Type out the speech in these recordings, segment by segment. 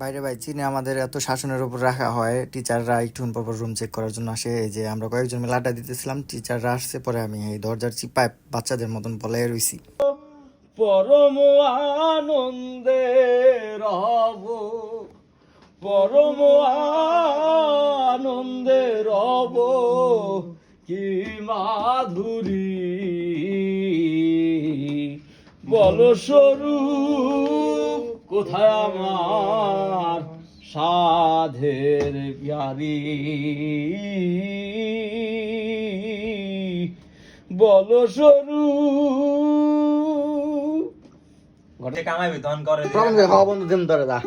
বাইরে ভাই, চীনে আমাদের এত শাসনের উপর রাখা হয়, টিচাররা একটু পর পর রুম চেক করার জন্য আসে। যে আমরা কয়েকজন মিলে আড্ডা দিতেছিলাম, টিচাররা আসছে পরে আমি এই দরজার চিপায় বাচ্চাদের মতন বলে রইছি। পরম আনন্দে রব, পরম আনন্দে রব, কি মাধুরী। বল স্বরূপ কোথায় আমার সাধের প্যারি বল স্বরূপ ঘরে কামাইবি তখন করে খাওয়া বন্ধ দিন ধরে দা।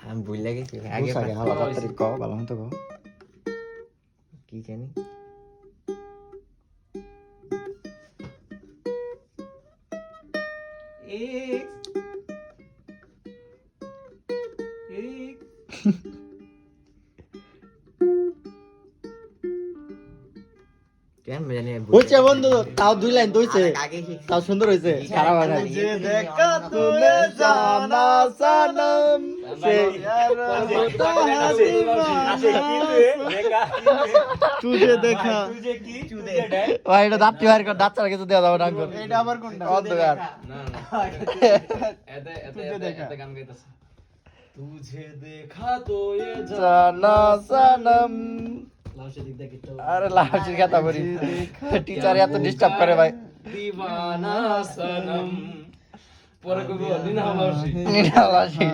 আমি ভুলে গেছি আগে আগে ভালো তাড়াতাড়ি কও ভালো মতো কও। কি জানি। জানি হয়েছে বন্ধু তাও দুই লাইন দইছে। তাও সুন্দর হয়েছে খারাপ হয় দেখা তুলে জানা সানম সে তুঝে দেখা। ভাই এটা দাঁত বাইর কর দাঁত ছাড়া কিছু দেওয়া যাবে না এটা আবার কোনটা? অন্ধকার। তুঝে দেখা। তো এ জানা সানম আরে কথা বলি টিচার এত ডিস্টার্ব করে ভাই। দিবানা সনম। পরে কবি অদিন হামাসি নিরালাসি